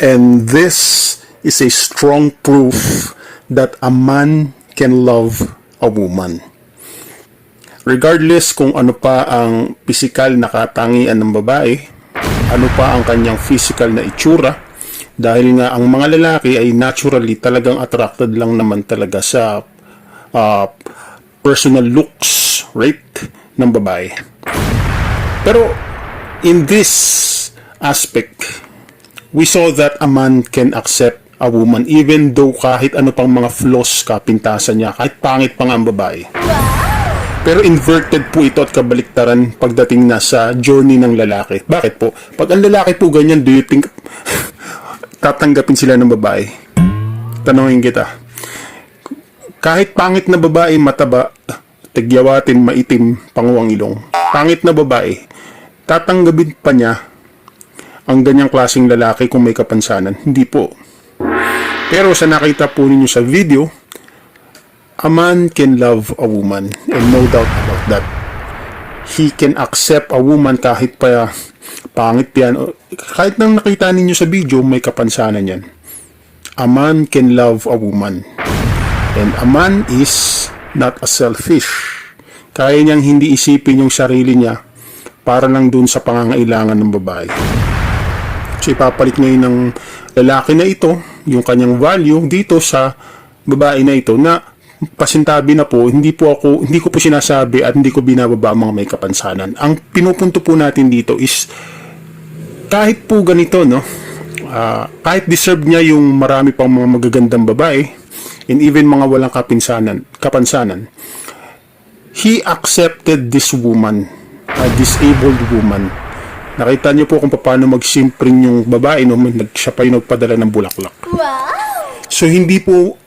And this is a strong proof that a man can love a woman. Regardless kung ano pa ang physical na katangian ng babae, ano pa ang kanyang physical na itsura, dahil nga ang mga lalaki ay naturally talagang attracted lang naman talaga sa uh, personal looks, right, ng babae. Pero in this aspect, we saw that a man can accept a woman even though kahit ano pang mga flaws kapintasan niya, kahit pangit pa nga ang babae. Pero inverted po ito at kabaliktaran pagdating na sa journey ng lalaki. Bakit po? Pag ang lalaki po ganyan, do you think tatanggapin sila ng babae? Tanungin kita. Kahit pangit na babae, mataba, tigyawatin, maitim, panguwang ilong. Pangit na babae, tatanggapin pa niya ang ganyang klaseng lalaki kung may kapansanan. Hindi po. Pero sa nakita po ninyo sa video, a man can love a woman and no doubt about that. He can accept a woman kahit pa pangit yan. Kahit nang nakita ninyo sa video, may kapansanan yan. A man can love a woman. And a man is not a selfish. Kaya niyang hindi isipin yung sarili niya para lang dun sa pangangailangan ng babae. So ipapalit ngayon ng lalaki na ito, yung kanyang value dito sa babae na ito na pasintabi na po, hindi po ako, hindi ko po sinasabi at hindi ko binababa ang mga may kapansanan. Ang pinupunto po natin dito is kahit po ganito, no, ah, kahit deserve niya yung marami pang mga magagandang babae and even mga walang kapinsanan, kapansanan, he accepted this woman, a disabled woman. Nakita niyo po kung paano mag-simpring yung babae no, siya pa yung nagpadala ng bulaklak. So hindi po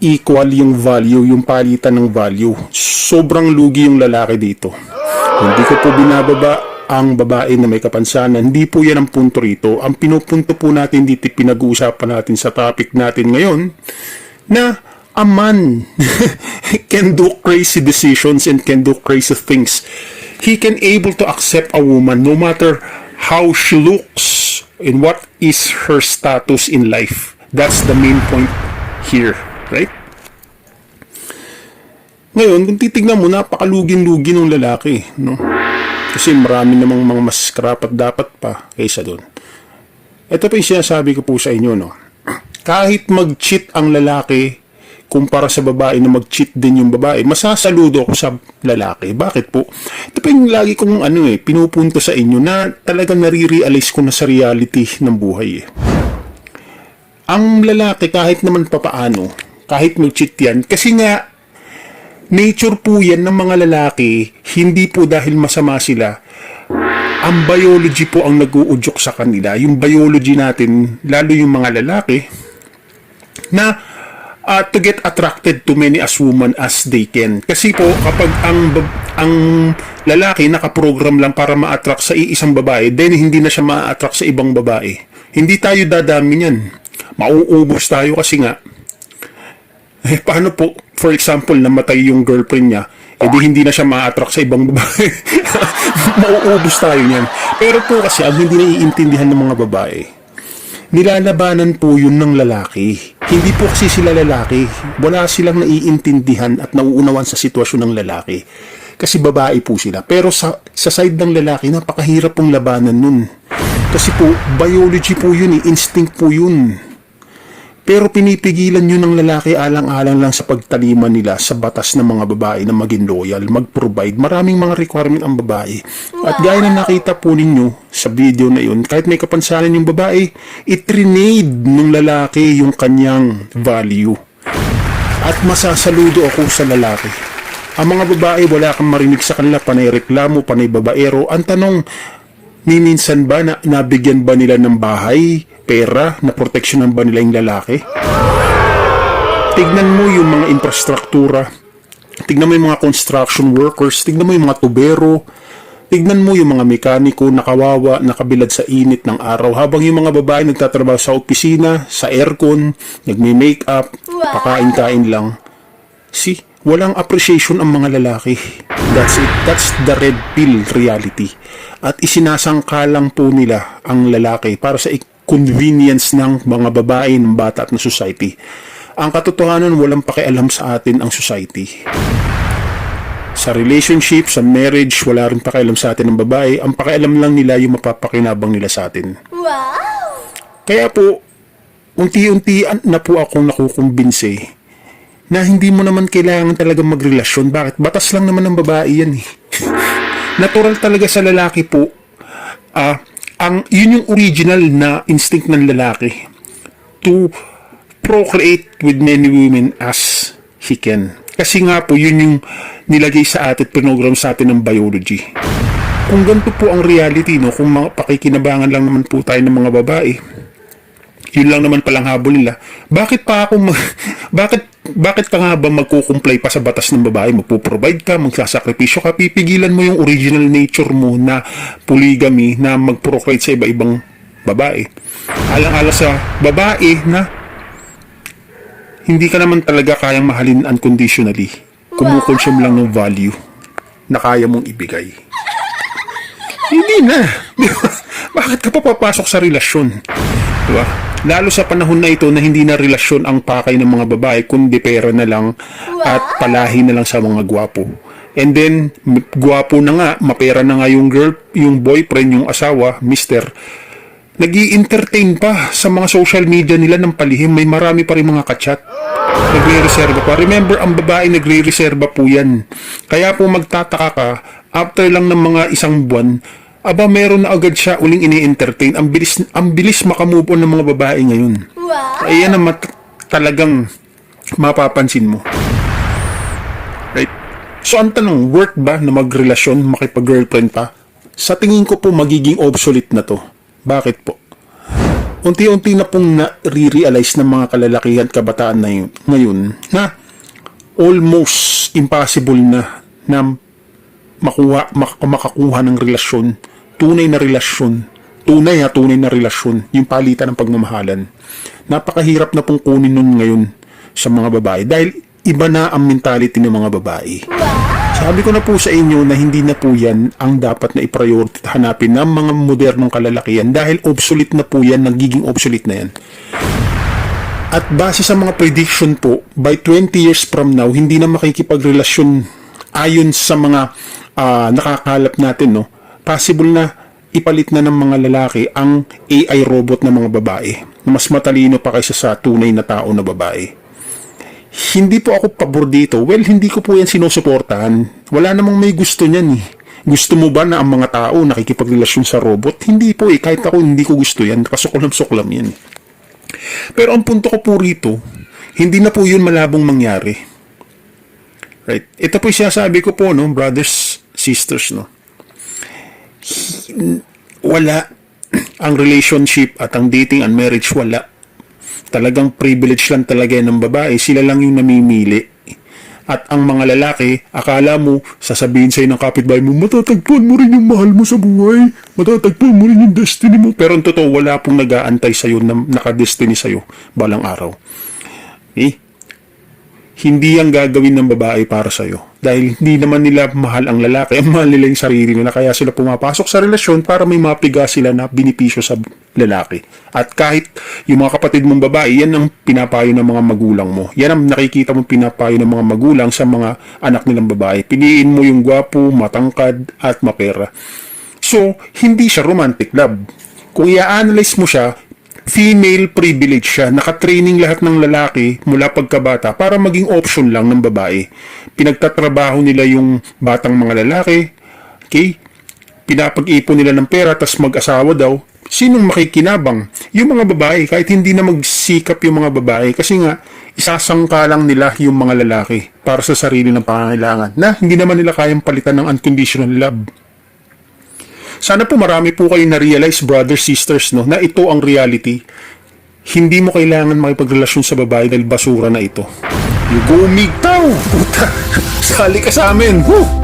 equal yung value, yung palitan ng value. Sobrang lugi yung lalaki dito. Hindi ko po binababa ang babae na may kapansanan. Hindi po yan ang punto rito. Ang pinupunto po natin dito, pinag-uusapan natin sa topic natin ngayon, na a man can do crazy decisions and can do crazy things. He can able to accept a woman no matter how she looks and what is her status in life. That's the main point here, right? Ngayon, kung titignan mo, napakalugin-lugi ng lalaki, no? Kasi marami namang mga mas karapat dapat pa kaysa doon. Ito pa yung sinasabi ko po sa inyo, no? Kahit mag-cheat ang lalaki kumpara sa babae na mag-cheat din yung babae, masasaludo ako sa lalaki. Bakit po? Ito pa yung lagi kong ano eh, pinupunto sa inyo na talagang nare-realize ko na sa reality ng buhay eh. Ang lalaki kahit naman papaano, kahit mag-cheat yan, kasi nga nature po yan ng mga lalaki, hindi po dahil masama sila, ang biology po ang nag-uudyok sa kanila. Yung biology natin, lalo yung mga lalaki, na uh, to get attracted to many as woman as they can. Kasi po, kapag ang, ang lalaki nakaprogram lang para ma-attract sa iisang babae, then hindi na siya ma-attract sa ibang babae. Hindi tayo dadami niyan. Mauubos tayo kasi nga, eh, paano po, for example, namatay yung girlfriend niya, edi hindi na siya ma-attract sa ibang babae. Mauubos tayo niyan. Pero po kasi, ang hindi naiintindihan ng mga babae, nilalabanan po yun ng lalaki. Hindi po kasi sila lalaki. Wala silang naiintindihan at nauunawan sa sitwasyon ng lalaki. Kasi babae po sila. Pero sa, sa side ng lalaki, napakahirap pong labanan nun. Kasi po, biology po yun eh. Instinct po yun. Pero pinipigilan yun ng lalaki alang-alang lang sa pagtaliman nila sa batas ng mga babae na maging loyal, mag-provide. Maraming mga requirement ang babae. At gaya na nakita po ninyo sa video na yun, kahit may kapansanan yung babae, itrinade ng lalaki yung kanyang value. At masasaludo ako sa lalaki. Ang mga babae, wala kang marinig sa kanila, panay reklamo, panay babaero. Ang tanong, ni minsan ba na nabigyan ba nila ng bahay, pera, na proteksyonan ba nila yung lalaki? Tignan mo yung mga infrastruktura. Tignan mo yung mga construction workers. Tignan mo yung mga tubero. Tignan mo yung mga mekaniko nakawawa, nakabilad sa init ng araw. Habang yung mga babae nagtatrabaho sa opisina, sa aircon, nagme-makeup, pakain-kain lang. See, walang appreciation ang mga lalaki. That's it. That's the red pill reality. At isinasangkalang po nila ang lalaki para sa convenience ng mga babae, ng bata at ng society. Ang katotohanan, walang pakialam sa atin ang society. Sa relationship, sa marriage, wala rin pakialam sa atin ng babae. Ang pakialam lang nila yung mapapakinabang nila sa atin. Wow! Kaya po, unti-unti na po akong nakukumbinse na hindi mo naman kailangan talaga magrelasyon. Bakit? Batas lang naman ng babae yan eh. Natural talaga sa lalaki po. Ah, ang yun yung original na instinct ng lalaki to procreate with many women as he can. Kasi nga po, yun yung nilagay sa atin, program sa atin ng biology. Kung ganito po ang reality, no, kung mga pakikinabangan lang naman po tayo ng mga babae, yun lang naman palang habol nila. Bakit pa ako mag, bakit bakit ka nga ba magkukumplay pa sa batas ng babae? Magpo-provide ka, magsasakripisyo ka, pipigilan mo yung original nature mo na polygamy na mag-procreate sa iba-ibang babae. Alang-ala sa babae na hindi ka naman talaga kayang mahalin unconditionally. Kumukonsume lang ng value na kaya mong ibigay. Hindi na. Bakit ka pa papasok sa relasyon? Di ba? Lalo sa panahon na ito na hindi na relasyon ang pakay ng mga babae, kundi pera na lang at palahi na lang sa mga gwapo. And then, gwapo na nga, mapera na nga yung girl, yung boyfriend, yung asawa, mister, nag entertain pa sa mga social media nila ng palihim. May marami pa rin mga kachat. Nagre-reserva pa. Remember, ang babae nagre-reserva po yan. Kaya po magtataka ka, after lang ng mga isang buwan, aba meron na agad siya uling ini-entertain. Ang bilis, ang bilis makamove on ng mga babae ngayon. Wow! Ayan ang mat- talagang mapapansin mo. Right? So ang tanong, worth ba na magrelasyon, makipag-girlfriend pa? Sa tingin ko po magiging obsolete na to. Bakit po? Unti-unti na pong na-realize ng mga kalalakihan at kabataan na yun, ngayon na almost impossible na na makuha, mak- makakuha ng relasyon, tunay na relasyon, tunay ha, tunay na relasyon, yung palitan ng pagmamahalan. Napakahirap na pong kunin nun ngayon sa mga babae dahil iba na ang mentality ng mga babae. Sabi ko na po sa inyo na hindi na po yan ang dapat na i-priority hanapin ng mga modernong kalalakihan dahil obsolete na po yan, nagiging obsolete na yan. At base sa mga prediction po, by 20 years from now, hindi na makikipagrelasyon ayon sa mga ah, nakakalap natin, no? Possible na ipalit na ng mga lalaki ang AI robot ng mga babae na mas matalino pa kaysa sa tunay na tao na babae. Hindi po ako pabor dito. Well, hindi ko po yan sinusuportahan. Wala namang may gusto niyan eh. Gusto mo ba na ang mga tao nakikipagrelasyon sa robot? Hindi po eh. Kahit ako hindi ko gusto yan. Kasuklam-suklam yan. Pero ang punto ko po rito, hindi na po yun malabong mangyari. Right? Ito po yung sinasabi ko po, no, brothers, sisters, no. Wala ang relationship at ang dating and marriage wala. Talagang privilege lang talaga ng babae. Sila lang yung namimili. At ang mga lalaki, akala mo, sasabihin sa'yo ng kapitbahay mo, matatagpuan mo rin yung mahal mo sa buhay. Matatagpuan mo rin yung destiny mo. Pero ang totoo, wala pong nag-aantay sa'yo na nakadestiny sa'yo balang araw. Eh, hindi ang gagawin ng babae para sa'yo. Dahil hindi naman nila mahal ang lalaki, ang mahal nila yung sarili nila. Kaya sila pumapasok sa relasyon para may mapiga sila na binipisyo sa lalaki. At kahit yung mga kapatid mong babae, yan ang pinapayo ng mga magulang mo. Yan ang nakikita mong pinapayo ng mga magulang sa mga anak nilang babae. Piliin mo yung gwapo, matangkad, at mapera. So, hindi siya romantic love. Kung i-analyze mo siya, female privilege siya. Nakatraining lahat ng lalaki mula pagkabata para maging option lang ng babae. Pinagtatrabaho nila yung batang mga lalaki. Okay? Pinapag-ipon nila ng pera tas mag-asawa daw. Sinong makikinabang? Yung mga babae, kahit hindi na magsikap yung mga babae kasi nga isasangka lang nila yung mga lalaki para sa sarili ng pangangailangan na hindi naman nila kayang palitan ng unconditional love. Sana po marami po kayo na-realize, brothers, sisters, no, na ito ang reality. Hindi mo kailangan makipagrelasyon sa babae dahil basura na ito. You go migtaw! Puta! Sali ka sa amin! Woo!